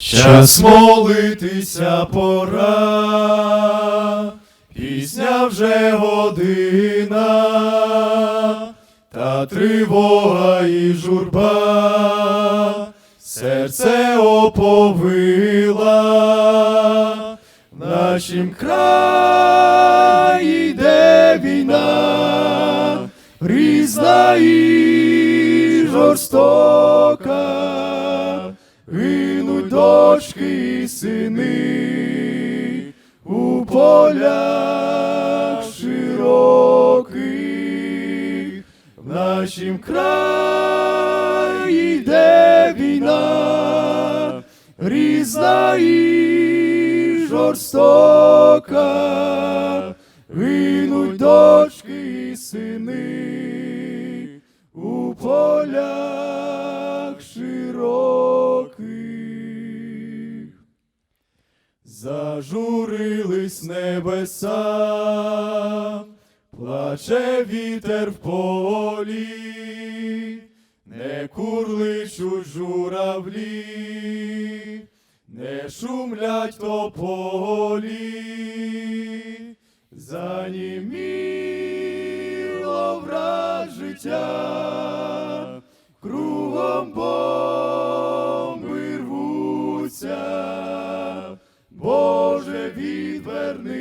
Час молитися пора, пісня вже година, та тривога і журба, серце оповила, в нашім краї йде війна, різна і жорстока. Дочки сини у полях широких, в нашім краї йде війна, різна і жорстока, гинуть дочки сини Зажурились небеса, плаче вітер в полі, не курличуть журавлі, не шумлять тополі, заніміло враз життя,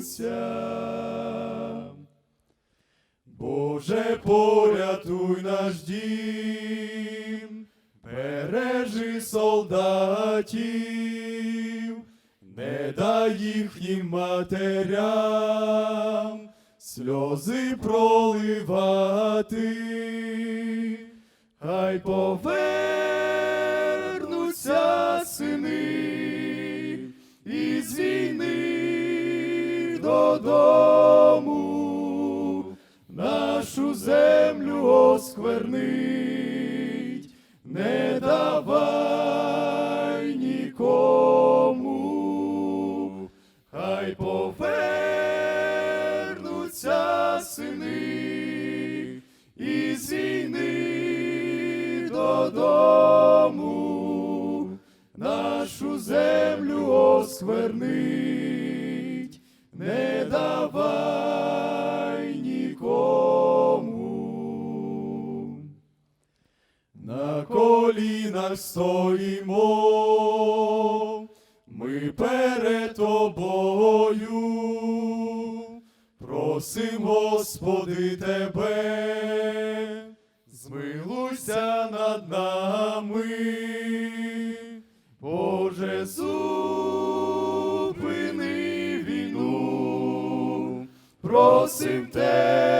лються. Боже, порятуй наш дім, бережи солдатів, не дай їхнім матерям сльози проливати, хай повернуться сини нашу землю осквернить, не давай нікому, хай повернуться сини із війни додому, нашу землю осквернить, не давай На колінах стоїмо, ми перед тобою, просим, Господи, тебе, змилуйся над нами, Боже, зупини війну, просим тебе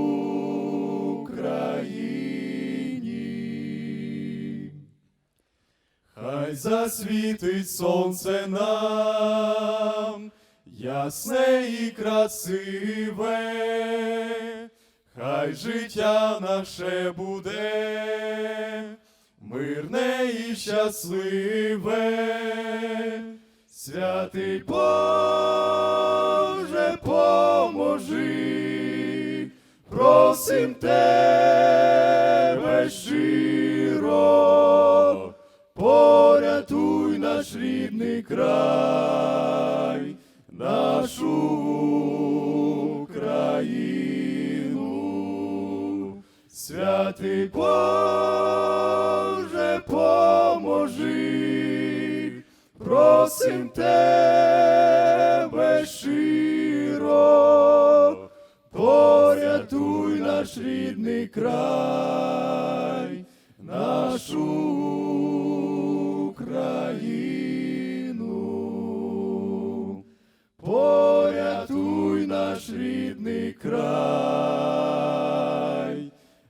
Засвітить сонце нам, ясне і красиве, хай життя наше буде, мирне і щасливе, святий Боже, поможи, просим тебе щиро, наш рідний край, нашу Україну. Святий Боже, поможи, просим тебе щиро, порятуй наш рідний край,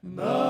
наш рідний край, нашу